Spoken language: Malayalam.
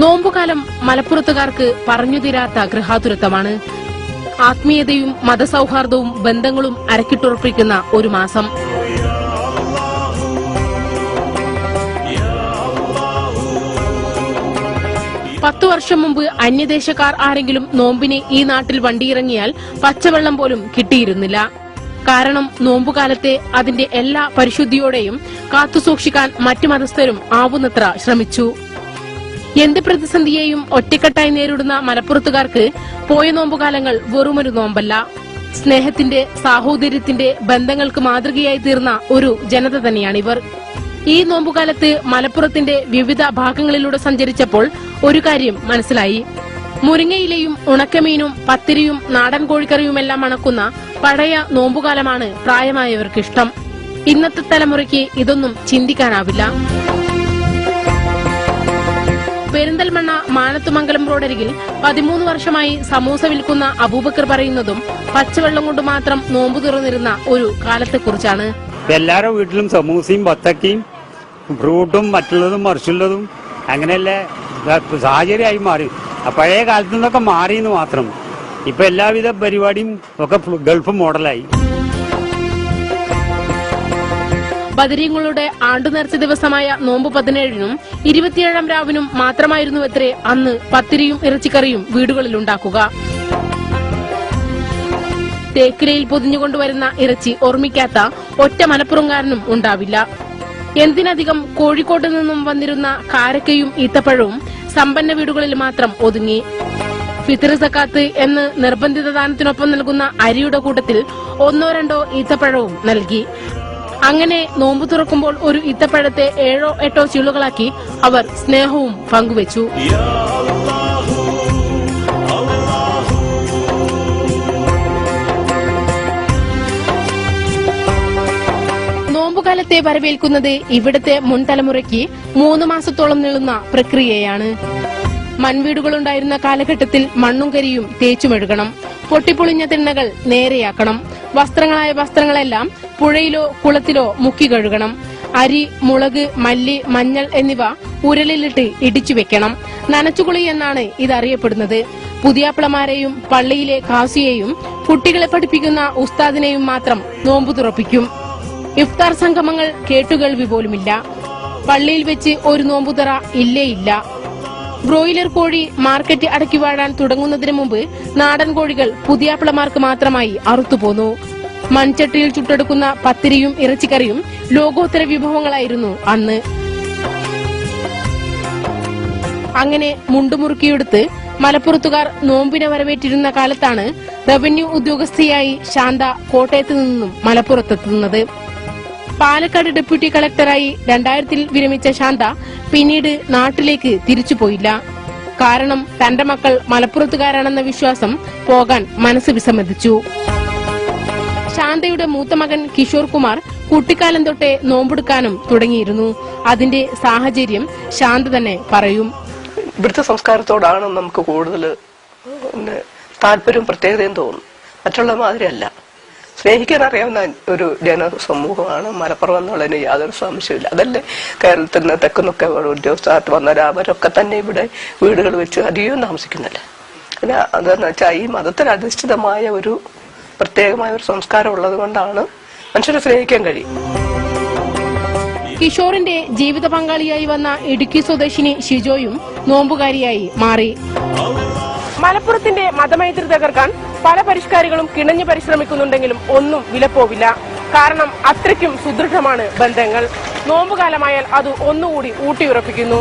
നോമ്പുകാലം മലപ്പുറത്തുകാർക്ക് പറഞ്ഞുതീരാത്ത ഗൃഹാതുരത്വമാണ്. ആത്മീയതയും മതസൌഹാർദ്ദവും ബന്ധങ്ങളും അരക്കിട്ടുറപ്പിക്കുന്ന ഒരു മാസം. പത്തു വർഷം മുമ്പ് അന്യദേശക്കാർ ആരെങ്കിലും നോമ്പിനെ ഈ നാട്ടിൽ വണ്ടിയിറങ്ങിയാൽ പച്ചവെള്ളം പോലും കിട്ടിയിരുന്നില്ല. കാരണം നോമ്പുകാലത്തെ അതിന്റെ എല്ലാ പരിശുദ്ധിയോടെയും കാത്തുസൂക്ഷിക്കാൻ മറ്റു മതസ്ഥരും ആവുന്നത്ര ശ്രമിച്ചു. എന്ത് പ്രതിസന്ധിയെയും ഒറ്റക്കെട്ടായി നേരിടുന്ന മലപ്പുറത്തുകാർക്ക് പോയ നോമ്പുകാലങ്ങൾ വെറുമൊരു നോമ്പല്ല. സ്നേഹത്തിന്റെ സാഹോദര്യത്തിന്റെ ബന്ധങ്ങൾക്ക് മാതൃകയായി തീർന്ന ഒരു ജനത തന്നെയാണിവർ. ഈ നോമ്പുകാലത്ത് മലപ്പുറത്തിന്റെ വിവിധ ഭാഗങ്ങളിലൂടെ സഞ്ചരിച്ചപ്പോൾ ഒരു കാര്യം മനസ്സിലായി. മുരിങ്ങയിലെയും ഉണക്കമീനും പത്തിരിയും നാടൻ കോഴിക്കറിയുമെല്ലാം അണക്കുന്ന പഴയ നോമ്പുകാലമാണ് പ്രായമായവർക്കിഷ്ടം. ഇന്നത്തെ തലമുറയ്ക്ക് ഇതൊന്നും ചിന്തിക്കാനാവില്ല. പെരിന്തൽമണ്ണ മാനത്തുമംഗലം റോഡരികിൽ പതിമൂന്ന് വർഷമായി സമൂസ വിൽക്കുന്ന അബൂബക്കർ പറയുന്നതും പച്ചവെള്ളം കൊണ്ട് മാത്രം നോമ്പ് തുറന്നിരുന്ന ഒരു കാലത്തെക്കുറിച്ചാണ്. എല്ലാവരുടെ വീട്ടിലും സമൂസയും ബത്തക്കയും ഫ്രൂട്ടും മറ്റുള്ളതും മറിച്ചുള്ളതും അങ്ങനെയല്ലേ സാഹചര്യമായി മാറി. പഴയ കാലത്തു നിന്നൊക്കെ മാറിയെന്ന് മാത്രം. ഇപ്പൊ എല്ലാവിധ പരിപാടിയും ഒക്കെ ഗൾഫ് മോഡലായി. ബദരീങ്ങളുടെ ആണ്ടുനേർച്ച ദിവസമായ നോമ്പ് പതിനേഴിനും ഇരുപത്തിയേഴാം രാവിനും മാത്രമായിരുന്നു എത്രേ അന്ന് പത്തിരിയും ഇറച്ചിക്കറിയും വീടുകളിൽ ഉണ്ടാക്കുക തേക്കിലയിൽ പൊതിഞ്ഞുകൊണ്ടുവരുന്ന ഇറച്ചി ഓർമ്മിക്കാത്ത ഒറ്റ മലപ്പുറംകാരനും ഉണ്ടാവില്ല. എന്തിനധികം കോഴിക്കോട്ട് നിന്നും വന്നിരുന്ന കാരക്കയും ഈത്തപ്പഴവും സമ്പന്ന വീടുകളിൽ മാത്രം ഒതുങ്ങി. ഫിത്തർ സക്കാത്ത് എന്ന് നിർബന്ധിത ദാനത്തിനൊപ്പം നൽകുന്ന അരിയുടെ കൂട്ടത്തിൽ ഒന്നോ രണ്ടോ ഈത്തപ്പഴവും നൽകി. അങ്ങനെ നോമ്പു തുറക്കുമ്പോൾ ഒരു ഇത്തപ്പഴത്തെ ഏഴോ എട്ടോ ചീളുകളാക്കി അവർ സ്നേഹവും പങ്കുവച്ചു. നോമ്പുകാലത്തെ വരവേൽക്കുന്നത് ഇവിടുത്തെ മുൻ തലമുറയ്ക്ക് മൂന്ന് മാസത്തോളം നീളുന്ന പ്രക്രിയയാണ്. മൺവീടുകളുണ്ടായിരുന്ന കാലഘട്ടത്തിൽ മണ്ണും കരിയും തേച്ചുമെഴുകണം. പൊട്ടിപ്പൊളിഞ്ഞ തിണ്ണകൾ നേരെയാക്കണം. വസ്ത്രങ്ങളായ വസ്ത്രങ്ങളെല്ലാം പുഴയിലോ കുളത്തിലോ മുക്കി കഴുകണം. അരി മുളക് മല്ലി മഞ്ഞൾ എന്നിവ ഉരലിലിട്ട് ഇടിച്ചു വെക്കണം. നനച്ചുകുളി എന്നാണ് ഇതറിയപ്പെടുന്നത്. പുതിയാപ്പിളമാരെയും പള്ളിയിലെ കാസിയെയും കുട്ടികളെ പഠിപ്പിക്കുന്ന ഉസ്താദിനെയും മാത്രം നോമ്പു തുറപ്പിക്കും. ഇഫ്താർ സംഗമങ്ങൾ കേട്ടുകേൾവി പോലുമില്ല. പള്ളിയിൽ വെച്ച് ഒരു നോമ്പുതറ ഇല്ലേ ഇല്ല ബ്രോയിലർ കോഴി മാർക്കറ്റ് അടക്കി വാഴാൻ തുടങ്ങുന്നതിന് മുമ്പ് നാടൻ കോഴികൾ പുതിയാപ്പിളമാർക്ക് മാത്രമായി അറുത്തുപോന്നു. മൺചട്ടിയിൽ ചുട്ടെടുക്കുന്ന പത്തിരിയും ഇറച്ചിക്കറിയും ലോകോത്തര വിഭവങ്ങളായിരുന്നു അന്ന്. അങ്ങനെ മുണ്ടുമുറുക്കിയെടുത്ത് മലപ്പുറത്തുകാർ നോമ്പിനെ വരവേറ്റിരുന്ന കാലത്താണ് റവന്യൂ ഉദ്യോഗസ്ഥയായി ശാന്ത കോട്ടയത്ത് നിന്നും മലപ്പുറത്തെത്തുന്നത്. പാലക്കാട് ഡെപ്യൂട്ടി കളക്ടറായി രണ്ടായിരത്തിൽ വിരമിച്ച ശാന്ത പിന്നീട് നാട്ടിലേക്ക് തിരിച്ചുപോയില്ല കാരണം തന്റെ മക്കൾ മലപ്പുറത്തുകാരാണെന്ന വിശ്വാസം പോകാൻ മനസ്സ് വിസമ്മതിച്ചു. ശാന്തയുടെ മൂത്ത മകൻ കിഷോർ കുമാർ കുട്ടിക്കാലം തൊട്ടേ നോമ്പെടുക്കാനും തുടങ്ങിയിരുന്നു. അതിന്റെ സാഹചര്യം ശാന്ത തന്നെ പറയും. ഇവിടുത്തെ സംസ്കാരത്തോടാണ് നമുക്ക് കൂടുതൽ താല്പര്യവും പ്രത്യേകതയും തോന്നുന്നു മറ്റുള്ള മാതിരിയല്ല സ്നേഹിക്കാൻ അറിയാവുന്ന ഒരു ജനസമൂഹമാണ് മലപ്പുറം എന്നുള്ളതിന് യാതൊരു സംശയമില്ല അതല്ലേ കേരളത്തിൽ നിന്ന് തെക്കുന്നൊക്കെ ഉദ്യോഗസ്ഥരായിട്ട് വന്നവർ അവരൊക്കെ തന്നെ ഇവിടെ വീടുകൾ വെച്ച് അധികം താമസിക്കുന്നില്ല? പിന്നെ അതെന്ന് വെച്ചാൽ ഈ മതത്തിൽ അധിഷ്ഠിതമായ ഒരു പ്രത്യേകമായ ഒരു സംസ്കാരം ഉള്ളത് കൊണ്ടാണ് മനുഷ്യരെ സ്നേഹിക്കാൻ കഴിയും. കിഷോറിന്റെ ജീവിത പങ്കാളിയായി വന്ന ഇടുക്കി സ്വദേശിനി ഷിജോയും നോമ്പുകാരിയായി മാറി. മലപ്പുറത്തിന്റെ മതമൈത്രി തകർക്കാൻ പല പരിഷ്കാരികളും കിണഞ്ഞു പരിശ്രമിക്കുന്നുണ്ടെങ്കിലും ഒന്നും വിലപ്പോവില്ല. കാരണം അത്രയ്ക്കും സുദൃഢമാണ് ബന്ധങ്ങൾ. നോമ്പുകാലമായാൽ അത് ഒന്നുകൂടി ഊട്ടിയുറപ്പിക്കുന്നു.